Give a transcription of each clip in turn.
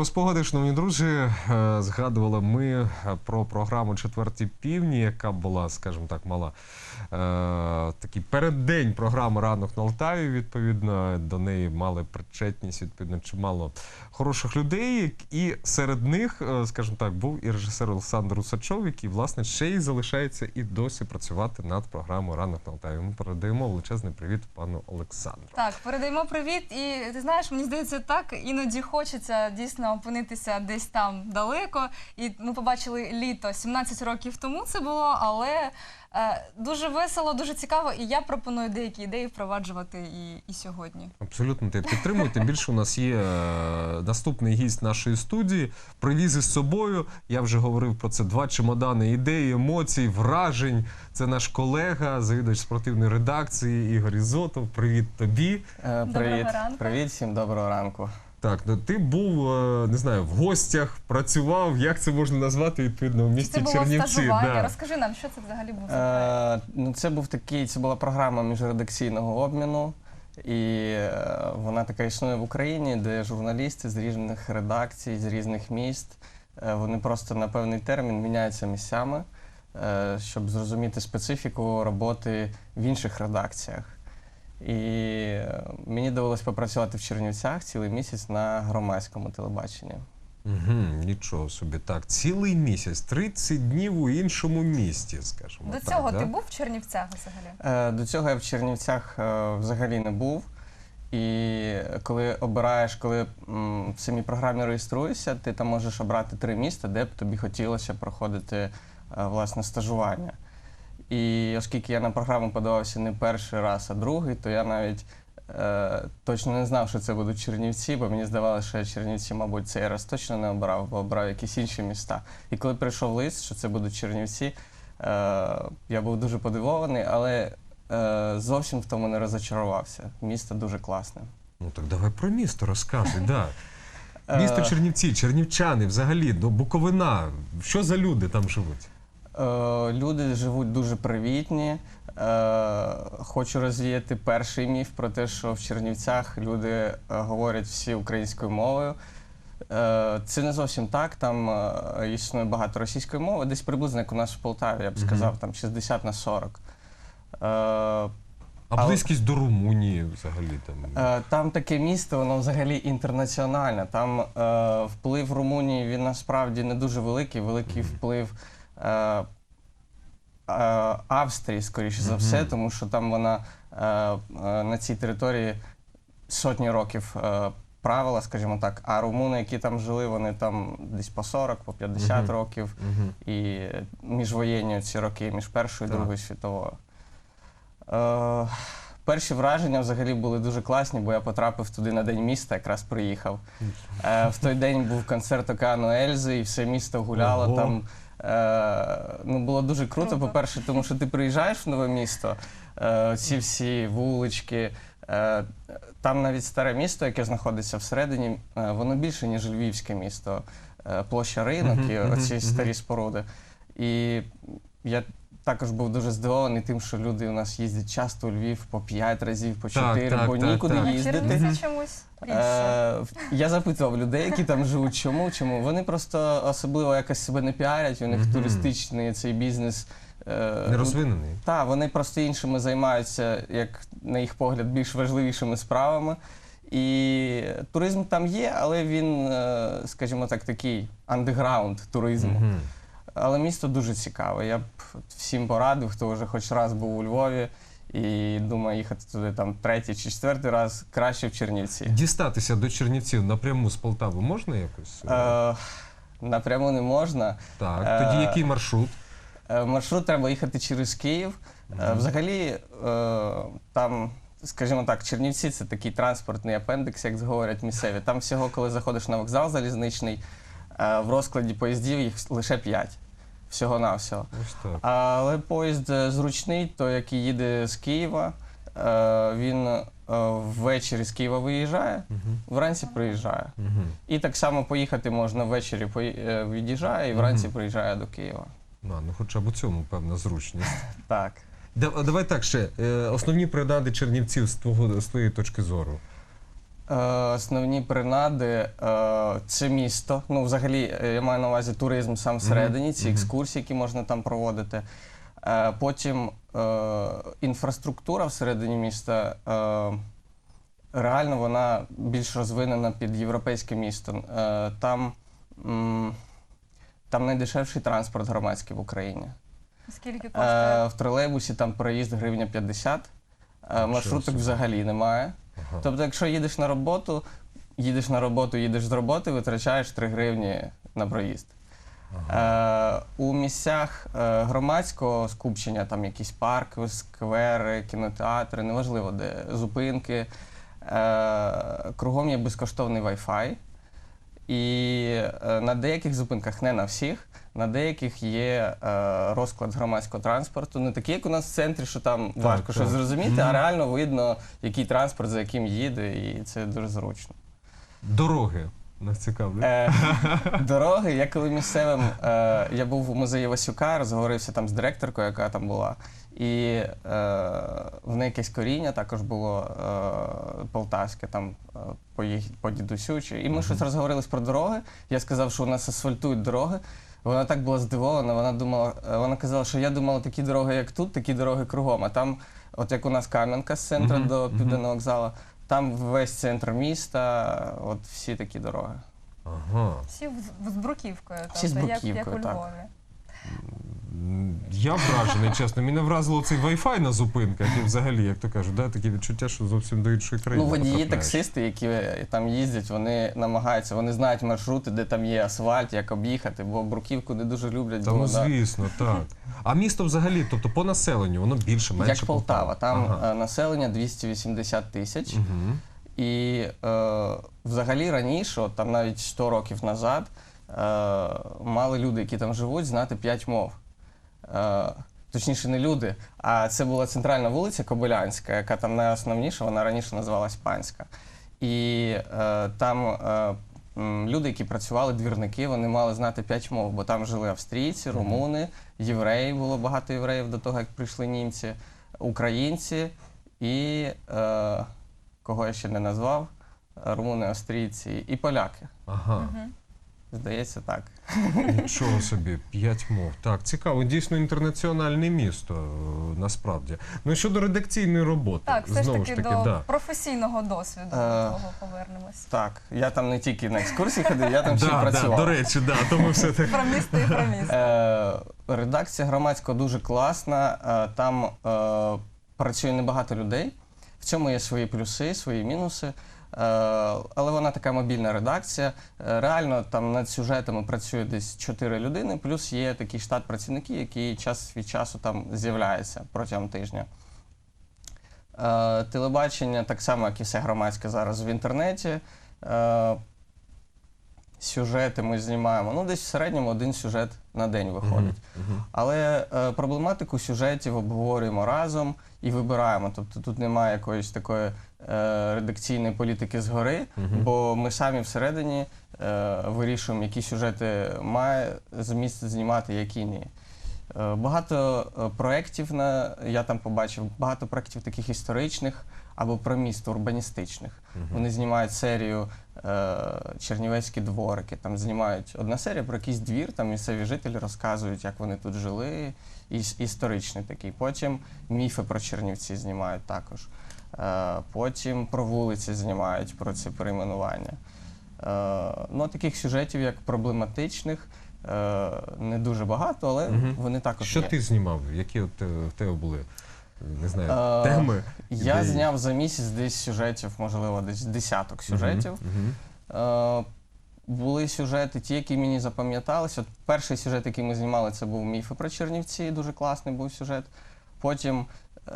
Приємні ретро-спогади, шановні друзі. Е, Згадували ми е, про програму Четверті півні, яка була, скажімо так, мала е, такий переддень програми Ранок на Алтаві. Відповідно, до неї мали причетність відповідно чимало хороших людей. І серед них, скажімо так, був і режисер Олександр Усачов, який, власне, ще й залишається і досі працювати над програмою Ранок на Алтаві. Ми передаємо величезний привіт пану Олександру. Так, передаємо привіт. І ти знаєш, мені здається, так іноді хочеться дійсно опинитися десь там далеко. І ми побачили літо 17 років тому це було, але е, дуже весело, дуже цікаво. І я пропоную деякі ідеї впроваджувати і, і сьогодні. Абсолютно те підтримую. Тим більше у нас є е, наступний гість нашої студії. Привіз із собою. Я вже говорив про це два чемодани ідей, емоцій, вражень. Це наш колега, завідувач спортивної редакції Ігор Ізотов. Привіт тобі. Е, Доброго Привіт, ранку. привіт всім доброго ранку. Так, ну ти був е, не знаю в гостях, працював. Як це можна назвати відповідно в місті це було Чернівці? стажування? Да. Розкажи нам, що це взагалі був за проект? Е, ну, це був такий, це була програма міжредакційного обміну, і е, вона така існує в Україні, де журналісти з різних редакцій, з різних міст, е, вони просто на певний термін міняються місцями, е, щоб зрозуміти специфіку роботи в інших редакціях. І е, мені довелося попрацювати в Чернівцях цілий місяць на громадському телебаченні. Угу, нічого собі. Так, цілий місяць, 30 днів у іншому місті, скажімо. До так, цього да? ти був в Чернівцях взагалі? Е, До цього я в Чернівцях е, взагалі не був. І коли обираєш, коли м, в самій програмі реєструєшся, ти там можеш обрати три міста, де б тобі хотілося проходити е, власне стажування. І оскільки я на програму подавався не перший раз, а другий, то я навіть е, точно не знав, що це будуть Чернівці, бо мені здавалося, що я Чернівці, мабуть, цей раз точно не обрав, бо обрав якісь інші міста. І коли прийшов лист, що це будуть Чернівці, е, я був дуже подивований, але е, зовсім в тому не розочарувався. Місто дуже класне. Ну так давай про місто розказуй. Да. Е, Місто Чернівці, чернівчани взагалі, до Буковина. Що за люди там живуть? Е, люди живуть дуже привітні. Е, хочу розвіяти перший міф про те, що в Чернівцях люди е, говорять всі українською мовою. Це не зовсім так. Там існує багато російської мови, десь приблизно як у нас в Полтаві, я б сказав, там 60 на 40. Е, А Але- близькість до Румунії взагалі там. Там таке місто, воно взагалі інтернаціональне. Там е, вплив Румунії він насправді не дуже великий. Великий вплив е, е, Австрії, скоріше за все, тому що там вона е, на цій території сотні років е, правила, скажімо так. А румуни, які там жили, вони там десь по 40, по 50 років. І міжвоєнні ці роки, між Першою і Другою світовою. Е, перші враження взагалі були дуже класні, бо я потрапив туди на день міста, якраз приїхав. Е, в той день був концерт Океану Ельзи, і все місто гуляло Ого. там. Е, ну, було дуже круто, Круто. по-перше, тому що ти приїжджаєш в нове місто, е, ці всі вулички. Е, там навіть старе місто, яке знаходиться всередині, е, воно більше, ніж львівське місто. Е, площа ринок Мгм, і мгм, оці мгм. старі споруди. І я також був дуже здивований тим, що люди у нас їздять часто у Львів по 5 разів, по Так, 4, так, бо так, нікуди так. Їздити. Чернівці чомусь. Е, я запитував людей, які там живуть, чому, чому. Вони просто особливо якось себе не піарять, у них Мгм. туристичний цей бізнес. е, Не розвинений. Так, вони просто іншими займаються, як на їх погляд, більш важливішими справами. І туризм там є, але він, е, скажімо так, такий андеграунд туризму. Мгм. Але місто дуже цікаве. Я б всім порадив, хто вже хоч раз був у Львові і думає їхати туди там третій чи четвертий раз, краще в Чернівці. Дістатися до Чернівців напряму з Полтави можна якось? Е, напряму не можна. так. е, Тоді який маршрут? Е, Маршрут треба їхати через Київ. Е, Взагалі, е, там, скажімо так, Чернівці це такий транспортний апендикс, як говорять місцеві. Там всього, коли заходиш на вокзал залізничний, е, в розкладі поїздів їх лише 5. Всього-навсього. Ось. Але поїзд е, зручний, той, який їде з Києва, е, він е, ввечері з Києва виїжджає, вранці приїжджає. І так само поїхати можна ввечері від'їжджає і вранці приїжджає до Києва. А, ну хоча б у цьому певна зручність. Так. Давай так ще. Основні принади Чернівців з твоєї точки зору. Е, Основні принади е, це місто. Ну, взагалі, е, я маю на увазі туризм сам всередині, ці екскурсії, які можна там проводити. Потім інфраструктура всередині міста. Реально вона більш розвинена під європейське місто. Там, там найдешевший транспорт громадський в Україні. Скільки коштує? В тролейбусі там проїзд гривня 50, е, маршруток взагалі немає. Ага. Тобто, якщо їдеш на роботу, їдеш на роботу, їдеш з роботи, витрачаєш 3 гривні на проїзд. Е, у місцях е, громадського скупчення, там якісь парки, сквери, кінотеатри, неважливо де, зупинки. Е, кругом є безкоштовний Wi-Fi. І е, на деяких зупинках, не на всіх, на деяких є е, розклад громадського транспорту. Не такий, як у нас в центрі, що там важко так. щось зрозуміти, Мгм. а реально видно, який транспорт за яким їде, і це дуже зручно. Дороги нас цікавлять. Е, дороги. Я коли місцевим, е, я був у музеї Васюка, розговорився там з директоркою, яка там була. І е, в неї якесь коріння також було е, полтавське, там е, по, їх, по дідусю. чи- І ми щось розговорились про дороги. Я сказав, що у нас асфальтують дороги. Вона так була здивована. Вона думала, е, вона казала, що я думала, такі дороги, як тут, такі дороги кругом. А там, от як у нас Кам'янка з центру Мгм, до південного вокзалу, там весь центр міста, от всі такі дороги. Ага. Всі з, бруківкою, Всі з тобто, як, як у. Львові. М, Я вражений, чесно. Мене вразило цей Wi-Fi на зупинках і взагалі, як то кажуть, да, таке відчуття, що зовсім до іншої країни. Ну, водії, потрапляєш. таксисти, які е, там їздять, вони намагаються, вони знають маршрути, де там є асфальт, як об'їхати, бо бруківку не дуже люблять. Та бо ну вона- звісно, так. А місто взагалі, тобто по населенню, воно більше, менше. як Полтава, там Ага. е, населення 280 тисяч. Угу. І е, взагалі раніше, от там навіть 100 років назад, е, мали люди, які там живуть, знати 5 мов. Е, точніше, не люди, а це була центральна вулиця Кобилянська, яка там найосновніша, вона раніше називалась Панська. І е, там е, люди, які працювали, двірники, вони мали знати 5 мов, бо там жили австрійці, румуни, євреї, було багато євреїв до того, як прийшли німці, українці і. Е, кого я ще не назвав, румуни, австрійці і поляки. Ага. Мгм. Здається, так. Нічого собі, п'ять мов. Так, цікаво, дійсно інтернаціональне місто, е, насправді. Ну і щодо редакційної роботи, Так, все ж знову таки, ж таки, до да. професійного досвіду Е, до того повернемось. Так, я там не тільки на екскурсії ходив, я там ще й Да, да, працював. до речі, да, тому все так. Про місто і про місто. Е, редакція громадського дуже класна. Е, там е, працює небагато людей. В цьому є свої плюси, свої мінуси. Е, але вона така мобільна редакція. Е, реально там над сюжетами працює десь 4 людини, плюс є такий штат працівників, який час від часу там з'являється протягом тижня. Е, телебачення так само, як і все громадське зараз в інтернеті. Сюжети ми знімаємо. Ну, десь в середньому один сюжет на день виходить. Але е, проблематику сюжетів обговорюємо разом і вибираємо. Тобто тут немає якоїсь такої е, редакційної політики згори, бо ми самі всередині е, вирішуємо, які сюжети має зміст знімати, які ні. Е, Багато е, проєктів на я там побачив, багато проєктів таких історичних або про місто урбаністичних. Мгм. Вони знімають серію е, Чернівецькі дворики. Там знімають одна серія про якийсь двір, там місцеві жителі розказують, як вони тут жили. Іс- історичний такий. Потім міфи про Чернівці знімають також. Е, потім про вулиці знімають про це перейменування. Е, ну, таких сюжетів, як проблематичних, е, не дуже багато, але Мгм. вони також Що є. ти знімав? Які от е, в тебе були? Не знаю, Е, теми? Я ідеї? зняв за місяць десь сюжетів, можливо, десь десяток сюжетів. Мгм. Е, були сюжети, ті, які мені запам'яталися. От перший сюжет, який ми знімали, це був міфи про Чернівці. Дуже класний був сюжет. Потім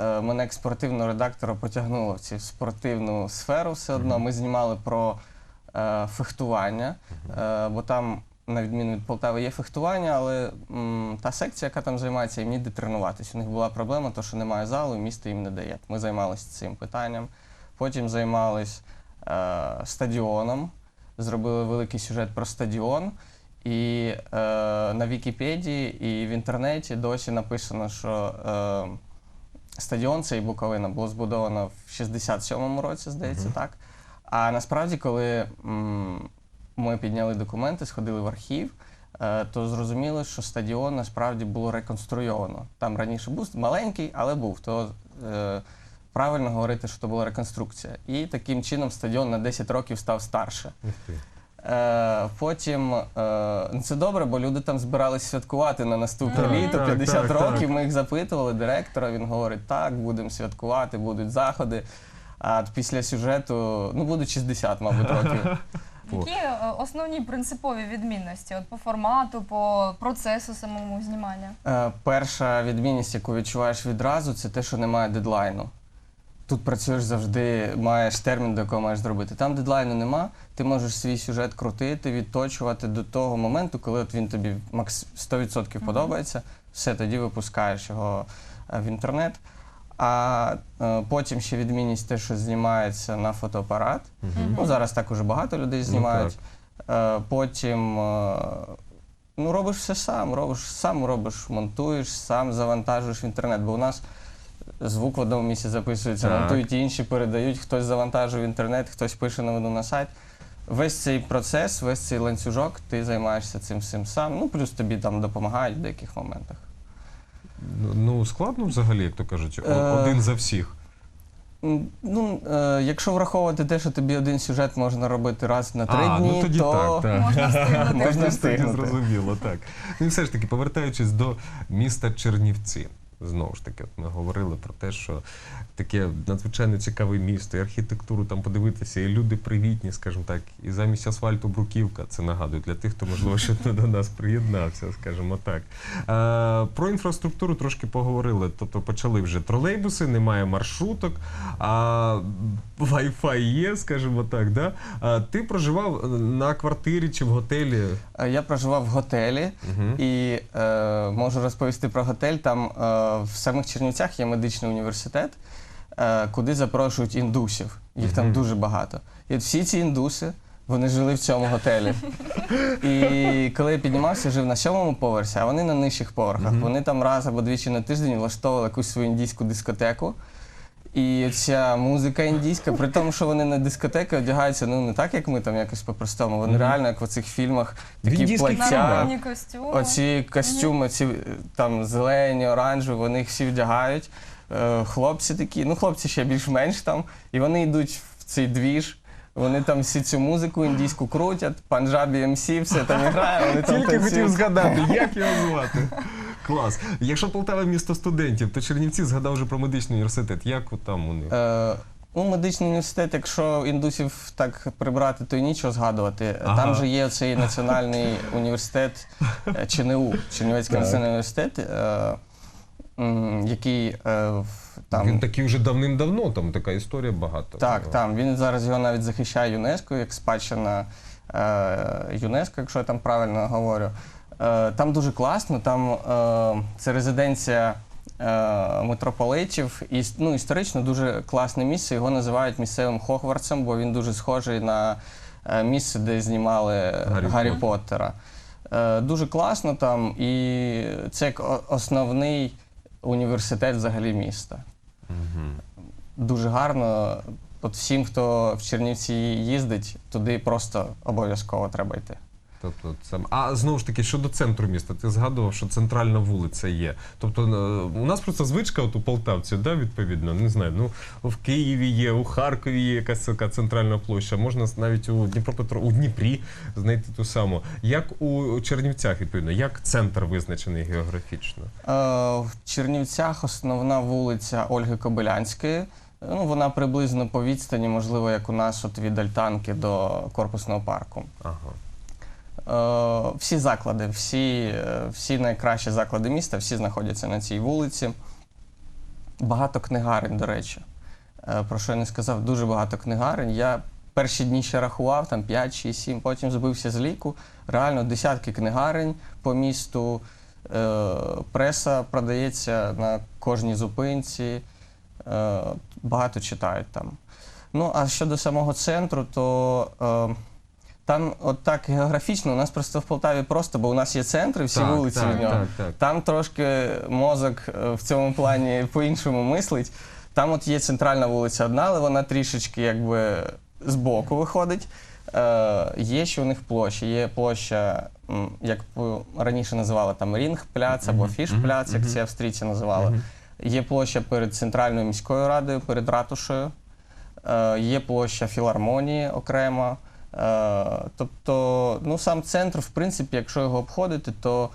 е, мене як спортивного редактора потягнуло в цю спортивну сферу все одно. Ми знімали про е, фехтування, е, бо там, на відміну від Полтави, є фехтування, але м, та секція, яка там займається, їм ніде тренуватись. У них була проблема, то, що немає залу, і місто їм не дає. Ми займалися цим питанням. Потім займались е, стадіоном зробили великий сюжет про стадіон. І е, на Вікіпедії і в інтернеті досі написано, що е, стадіон цей Буковина було збудовано в 67-му році, здається, так. А насправді, коли м, ми підняли документи, сходили в архів, е, то зрозуміло, що стадіон насправді було реконструйовано. Там раніше був маленький, але був. То е, правильно говорити, що це була реконструкція. І таким чином стадіон на 10 років став старше. Е, потім ну, це добре, бо люди там збирались святкувати на наступне літо, 50 так, років. Ми їх запитували, директора. Він говорить: так, будемо святкувати, будуть заходи. А після сюжету, ну будуть 60, мабуть, років. Які е, основні принципові відмінності от по формату, по процесу самому знімання? Е, перша відмінність, яку відчуваєш відразу, це те, що немає дедлайну. Тут працюєш завжди, маєш термін, до якого маєш зробити. Там дедлайну нема, ти можеш свій сюжет крутити, відточувати до того моменту, коли от він тобі макс 100% подобається. Все, тоді випускаєш його е, в інтернет. А е, потім ще відмінність те, що знімається на фотоапарат. Ну, зараз так уже багато людей Ну, знімають. Е, потім е, ну, робиш все сам, робиш сам робиш, монтуєш, сам завантажуєш в інтернет. Бо у нас звук в одному місці записується, Так. монтують інші, передають, хтось завантажує в інтернет, хтось пише новину на сайт. Весь цей процес, весь цей ланцюжок, ти займаєшся цим всім сам. Ну, плюс тобі там допомагають в деяких моментах. Ну, складно взагалі, як то кажуть, Е, один за всіх. Ну, е, якщо враховувати те, що тобі один сюжет можна робити раз на три а, дні, ну тоді то так, так. Можна встигнути. Можна встигнути. Зрозуміло, так. Ну і все ж таки, повертаючись до міста Чернівці. Знову ж таки, от ми говорили про те, що таке надзвичайно цікаве місто, і архітектуру там подивитися, і люди привітні, скажімо так, і замість асфальту бруківка. Це нагадую для тих, хто можливо ще не до нас приєднався, скажімо так. Е, про інфраструктуру трошки поговорили. Тобто почали вже тролейбуси, немає маршруток, а Wi-Fi є, скажімо так. Да? А ти проживав на квартирі чи в готелі? Е, Я проживав в готелі Мгм. і е, можу розповісти про готель. Там е, в самих Чернівцях є медичний університет, е, куди запрошують індусів. Їх там дуже багато. І от всі ці індуси. Вони жили в цьому готелі. І коли я піднімався, жив на сьомому поверсі, а вони на нижчих поверхах. Вони там раз або двічі на тиждень влаштовували якусь свою індійську дискотеку. І ця музика індійська, при тому, що вони на дискотеки одягаються ну не так, як ми там якось по-простому. Вони реально, як в оцих фільмах, такі індійських плаття. Народні костюми. Оці костюми, ці там зелені, оранжеві, вони їх всі вдягають. Е, Хлопці такі, ну хлопці ще більш-менш там, і вони йдуть в цей двіж. Вони там всі цю музику індійську крутять, панджабі МС, все там грає. Вони там Тільки хотів танцюють. згадати, як його звати. Клас. Якщо Полтава місто студентів, то Чернівці згадав вже про медичний університет. Як от там у них? Е, Ну, медичний університет, якщо індусів так прибрати, то й нічого згадувати. Ага. Там же є цей національний університет е, ЧНУ, Чернівецький національний університет, е, м, який е, в- там. Він такий вже давним-давно, там така історія багато. Так, там. Він зараз його навіть захищає ЮНЕСКО як спадщина е, ЮНЕСКО, якщо я там правильно говорю. Е, там дуже класно, там е, це резиденція е, митрополитів. І ну, історично дуже класне місце. Його називають місцевим Хогвартсом, бо він дуже схожий на місце, де знімали Гаррі Гаррі, Поттера. Дуже класно там, і це як основний університет взагалі міста Мгм. дуже гарно. От всім, хто в Чернівці їздить, туди просто обов'язково треба йти. Тобто це а знову ж таки щодо центру міста, ти згадував, що центральна вулиця є. Тобто е, у нас просто звичка, от у полтавців, да, відповідно, не знаю. Ну в Києві є, у Харкові є якась така центральна площа. Можна навіть у Дніпропетро, у Дніпрі знайти ту саму. Як у Чернівцях, відповідно, як центр визначений географічно? Е, в Чернівцях основна вулиця Ольги Кобилянської. Ну, вона приблизно по відстані, можливо, як у нас от від Альтанки до корпусного парку. Ага. Е, всі заклади, всі, е, всі найкращі заклади міста, всі знаходяться на цій вулиці. Багато книгарень, до речі. Е, Про що я не сказав, дуже багато книгарень. Я перші дні ще рахував, там 5, 6, 7, потім збився з ліку. Реально десятки книгарень по місту. Преса продається на кожній зупинці. Багато читають там. Ну, а щодо самого центру, то там, от так географічно, у нас просто в Полтаві просто, бо у нас є центр і всі Так, вулиці так, від нього. так, так. Там трошки мозок е, в цьому плані по-іншому мислить. Там от є центральна вулиця одна, але вона трішечки якби збоку виходить. Е, є ще у них площа. Є площа, м, як раніше називали там Рінг пляц або Фіш пляц, як ці австрійці називали. Є площа перед центральною міською радою, перед ратушею. Е, є площа філармонії окремо. Е, тобто, ну сам центр, в принципі, якщо його обходити, то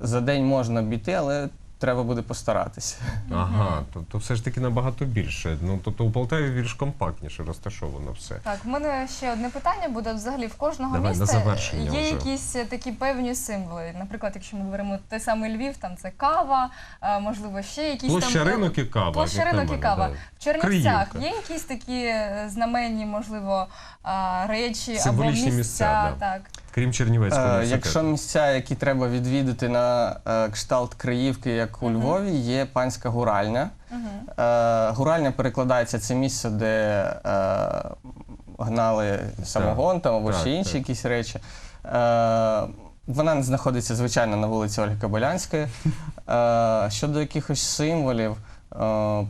за день можна обійти, але треба буде постаратися. Ага, тобто все ж таки набагато більше. Ну тобто у Полтаві більш компактніше розташовано все. Так, в мене ще одне питання буде взагалі в кожного Давай, на міста завершення є вже. якісь е, такі певні символи. Наприклад, якщо ми беремо той самий Львів, там це кава, е, можливо, ще якісь Площа там ринок і кава. Площа як на ринок і мене, кава. да. В Чернівцях Криївка. є якісь такі е, знаменні, можливо, а, речі Символічні або місця, місця, да. так. Крім Чернівецького Е, університету. якщо місця, які треба відвідати на е, кшталт Криївки, як у Львові, є панська гуральня. Е, гуральня перекладається це місце, де е, гнали самогон там, або Так, ще інші так. якісь речі. Е, вона знаходиться, звичайно, на вулиці Ольги Кобилянської. Е, щодо якихось символів, е,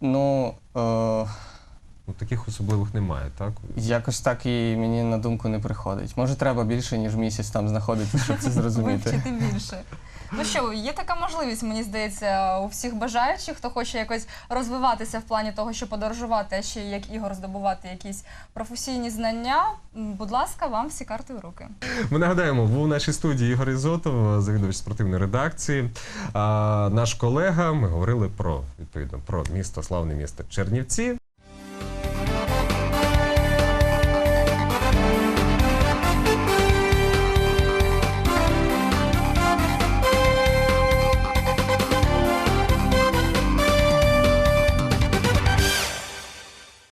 ну. Е, Ну, таких особливих немає, так? Якось так і мені на думку не приходить. Може, треба більше, ніж місяць там знаходитися, щоб це зрозуміти. Вивчити більше. Ну що, є така можливість, мені здається, у всіх бажаючих, хто хоче якось розвиватися в плані того, щоб подорожувати, а ще як ігор здобувати якісь професійні знання. М, Будь ласка, вам всі карти в руки. Ми нагадаємо, був у нашій студії Ігор Ізотов, завідувач спортивної редакції. А, наш колега. Ми говорили про відповідно про місто, славне місто Чернівці.